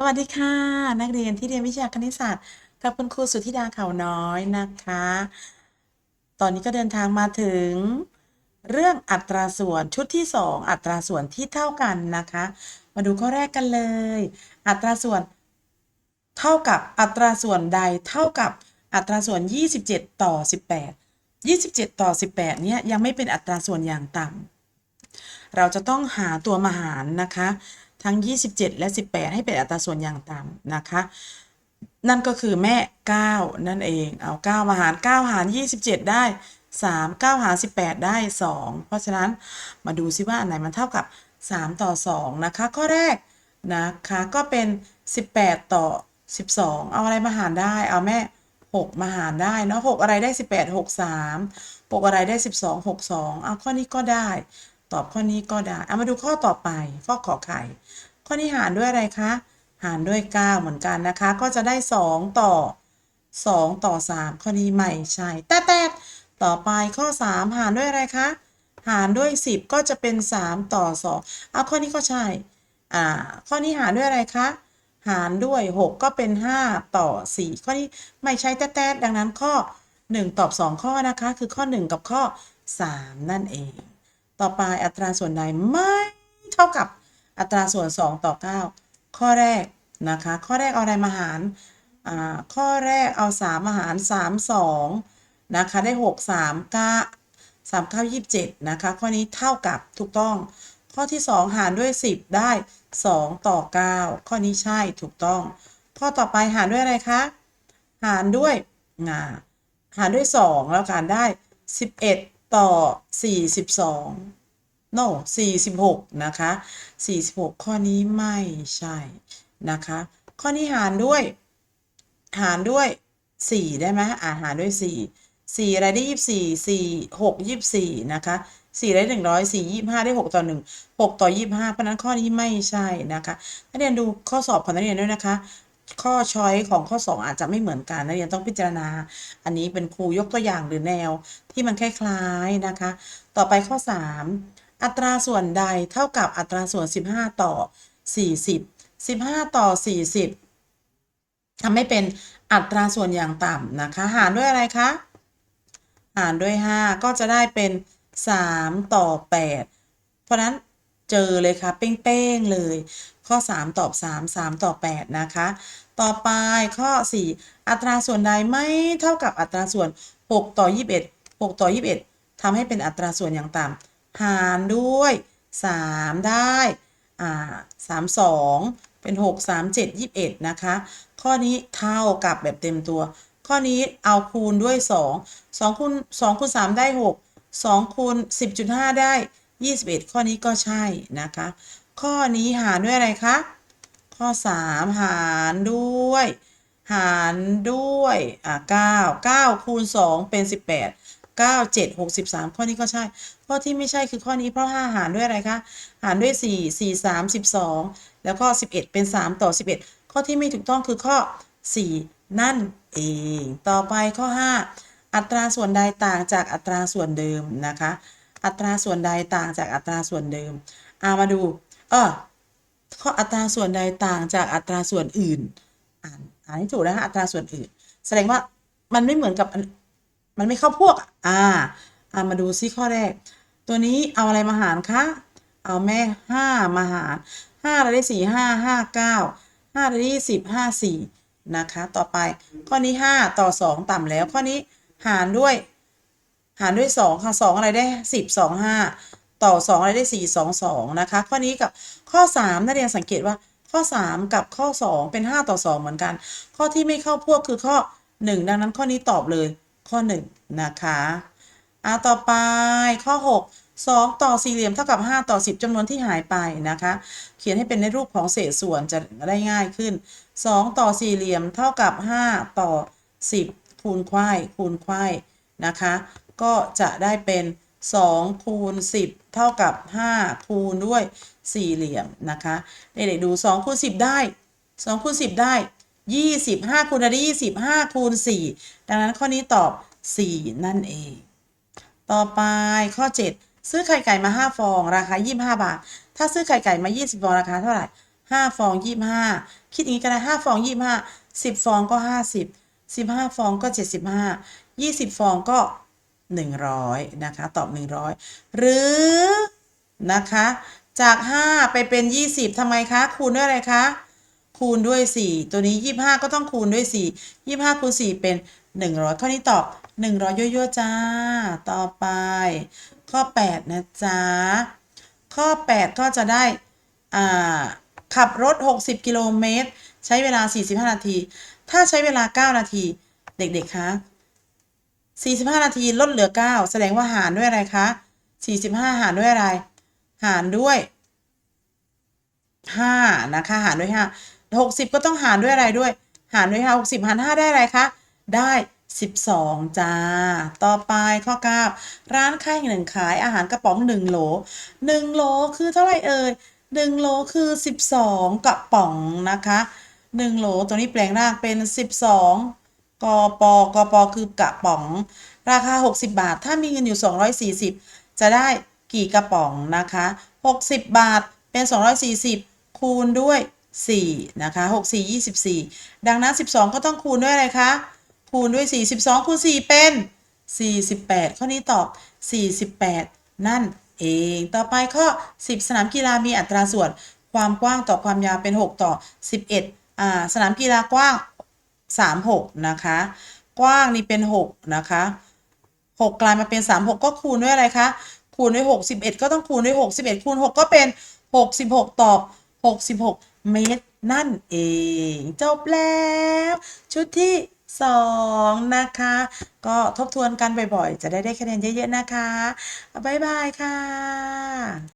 สวัสดีค่ะ นักเรียนที่เรียนวิชาคณิตศาสตร์กับคุณครูสุธิดาเขาน้อยนะคะ ตอนนี้ก็เดินทางมาถึง เรื่องอัตราส่วนชุดที่ 2 อัตราส่วนที่เท่ากันนะคะ มาดูข้อแรกกันเลย อัตราส่วนเท่ากับอัตราส่วนใดเท่ากับอัตราส่วน 27 ต่อ 18 27 ต่อ 18 เนี่ยยังไม่เป็นอัตราส่วนอย่างต่ำเราจะต้องหาตัวมหารนะคะ ทั้ง 27 และ 18 ให้เป็นอัตราส่วนอย่างต่ำนะคะ นั่นก็คือแม่ 9 นั่นเองเอา 9 มาหาร 9 หาร 27 ได้ 3 9 หาร 18 ได้ 2 เพราะฉะนั้นมาดูซิว่าอันไหนมันเท่ากับ 3 ต่อ 2 นะคะ ข้อแรกนะคะก็เป็น 18 ต่อ 12 เอาอะไรมาหารได้เอาแม่ 6 มาหารได้เนาะ6อะไรได้ 18 6 3 6อะไรได้ 12 6 2 เอาข้อนี้ก็ได้ ตอบข้อนี้ก็ได้เอามาดูข้อต่อไปข้อขอไข่ ข้อนี้หารด้วยอะไรคะ หารด้วย 9 เหมือนกันนะคะ ก็จะได้ 2 ต่อ 2 ต่อ 3 ข้อนี้ไม่ใช่แต่แต่ต่อไปข้อ 3 หารด้วยอะไรคะ หารด้วย 10 ก็จะเป็น 3 ต่อ 2 เอาข้อนี้ก็ใช่ อ่า ข้อนี้หารด้วยอะไรคะ หารด้วย 6 ก็เป็น 5 ต่อ 4 ข้อนี้ไม่ใช่แต่แต่ดังนั้นข้อ 1 ตอบ 2 ข้อนะคะ คือข้อ 1 กับข้อ 3 นั่นเอง ต่อไปอัตราส่วนใดไม่เท่ากับอัตราส่วน 2 ต่อ 9 ข้อแรกนะคะ ข้อแรกเอาอะไรมาหารอ่าข้อแรกเอา 3 มาหาร 3 2 นะคะ ได้ 6 3 9 3 9 27 นะคะ ข้อนี้เท่ากับถูกต้อง ข้อที่ 2 หารด้วย 10 ได้ 2 ต่อ 9 ข้อนี้ใช่ถูกต้อง ข้อต่อไปหารด้วยอะไรคะ หารด้วยอ่าหารด้วย 2 แล้วกันได้ 11 ต่อ 42 no 46 นะคะ 46 ข้อนี้ไม่ใช่นะคะ ข้อนี้หารด้วย หารด้วย 4 ได้ไหมอ่าหารด้วย 4 4อะไรได้ 24 4 6 24 นะคะ 4 ได้ 100 4 25 ได้ 6 ต่อ 1 6 ต่อ 25 เพราะนั้นข้อนี้ไม่ใช่นะคะนักเรียนดูข้อสอบของนักเรียนด้วยนะคะ ข้อช้อยของข้อ 2 อาจจะไม่เหมือนกันนักเรียนต้องพิจารณา อันนี้เป็นครูยกตัวอย่างหรือแนวที่มันคล้ายๆนะคะ ต่อไปข้อ 3 อัตราส่วนใดเท่ากับอัตราส่วน 15 ต่อ 40 15 ต่อ 40ทำให้เป็นอัตราส่วนอย่างต่ำนะคะ หารด้วยอะไรคะ หารด้วย 5 ก็จะได้เป็น 3 ต่อ 8 เพราะนั้นเจอเลยค่ะ เป้งๆเลย ข้อ 3 ตอบ 3 3 ต่อ 8 นะคะ ต่อไปข้อ 4 อัตราส่วนใดไม่เท่ากับอัตราส่วน 6 ต่อ 21 6 ต่อ 21ทำให้เป็นอัตราส่วนอย่างต่ำหารด้วย 3 ได้อ่า3 2 เป็น 6 3 7 21 นะคะ ข้อนี้เท่ากับแบบเต็มตัว ข้อนี้เอาคูณด้วย 2 2คูณ2คูณ3ได้ 6 2คูณ10.5 ได้ 21 ข้อนี้ก็ใช่นะคะ ข้อนี้หารด้วยอะไรคะ ข้อ 3 หารด้วย หารด้วยอ่า9 9คูณ2เป็น 18 9 7 63 ข้อนี้ก็ใช่ ข้อที่ไม่ใช่คือข้อนี้เพราะ 5 หารด้วยอะไรคะ หารด้วย 4 4 3 12 แล้วก็ 11 เป็น 3 ต่อ 11 ข้อที่ไม่ถูกต้องคือข้อ 4 นั่นเอง ต่อไปข้อ 5 อัตราส่วนใดต่างจากอัตราส่วนเดิมนะคะ อัตราส่วนใดต่างจากอัตราส่วนเดิม อามาดู ออข้ออัตราส่วนใดต่างจากอัตราส่วนอื่น อ่านอ่านให้ถูกนะคะอัตราส่วนอื่น แสดงว่ามันไม่เหมือนกับ มันไม่เข้าพวก อ่าอ่ามาดูซิข้อแรก ตัวนี้เอาอะไรมาหารคะ เอาแม่ห้ามาหารห้าเราได้สี่ห้าห้าเก้าห้าเราได้สิบห้าสี่นะคะ ต่อไปข้อนี้ห้าต่อสองต่ำแล้วข้อนี้หารด้วย หารด้วยสองค่ะสองอะไรได้สิบสองห้า ต่อสองอะไรได้สี่สองสองนะคะ ข้อนี้กับข้อสามนักเรียนสังเกตว่าข้อสามกับข้อสองเป็นห้าต่อสองเหมือนกัน ข้อที่ไม่เข้าพวกคือข้อหนึ่งดังนั้นข้อนี้ตอบเลยข้อหนึ่งนะคะอ่าต่อไปข้อหกสองต่อสี่เหลี่ยมเท่ากับห้าต่อสิบจำนวนที่หายไปนะคะ เขียนให้เป็นในรูปของเศษส่วนจะได้ง่ายขึ้นสองต่อสี่เหลี่ยมเท่ากับห้าต่อสิบคูณควายคูณควายนะคะ ก็จะได้เป็น 2 คูณ 10 เท่ากับ 5 คูณด้วยสี่เหลี่ยมนะคะเด็กๆดู 2 คูณ 10 ได้ 2 คูณ 10 ได้ 25 คูณอะไรได้25 คูณ 4 ดังนั้นข้อนี้ตอบ 4 นั่นเอง ต่อไปข้อ 7 ซื้อไข่ไก่มา 5 ฟอง ราคา 25 บาท ถ้าซื้อไข่ไก่มา 20 ฟอง ราคาเท่าไหร่ห้าฟองยี่ห้าคิดอย่างนี้ก็ได้ห้าฟองยี่ห้าสิบฟองก็ห้าสิบสิบห้าฟองก็เจ็ดสิบห้ายี่สิบฟองก็ หนึ่งร้อยนะคะ ตอบหนึ่งร้อยหรือนะคะ จากห้าไปเป็นยี่สิบทำไมคะ คูณด้วยอะไรคะ คูณด้วย 4 ตัวนี้ 25 ก็ต้องคูณด้วย 4 25คูณ4เป็น 100 ข้อนี้ตอบ 100ยั่วๆจ้า ต่อไป ข้อ 8 นะจ๊ะ ข้อ 8 ก็จะได้ อ่า ขับรถ 60 กิโลเมตร ใช้เวลา 45 นาที ถ้าใช้เวลา 9 นาที เด็กๆ คะ 45 นาทีลดเหลือ 9 แสดงว่าหารด้วยอะไรคะ45 หารด้วยอะไร หารด้วยห้านะคะ หารด้วยห้าหกสิบก็ต้องหารด้วยอะไรด้วย หารด้วยห้าหกสิบหารห้าได้อะไรคะ ได้สิบสองจ้า ต่อไปข้อเก้าร้านค้าแห่งหนึ่งขายอาหารกระป๋องหนึ่งโหลหนึ่งโหลคือเท่าไหร่เอ่ยหนึ่งโหลคือสิบสองกระป๋องนะคะหนึ่งโหลตัวนี้แปลงร่างเป็นสิบสอง กปกปคือกระป๋อง ราคา 60 บาท ถ้ามีเงินอยู่ 240 จะได้กี่กระป๋องนะคะ 60 บาทเป็น 240 คูณด้วย 4 นะคะ 6 4 24 ดังนั้น 12 ก็ต้องคูณด้วยอะไรคะ คูณด้วย 4 12 คูณ 4 เป็น 48 ข้อนี้ตอบ 48 นั่นเอง ต่อไปข้อ 10 สนามกีฬามีอัตราส่วนความกว้างต่อความยาวเป็น 6 ต่อ 11อ่าสนามกีฬากว้าง 36นะคะ กว้างนี่เป็น6นะคะ6กลายมาเป็น36ก็คูณด้วยอะไรคะ คูณด้วย61ก็ต้องคูณด้วย61คูณ6ก็เป็น66ตอบ66เมตรนั่นเอง จบแล้ว ชุดที่2นะคะ ก็ทบทวนกันบ่อยๆ จะได้ได้คะแนนเยอะๆนะคะ บ๊ายบายค่ะ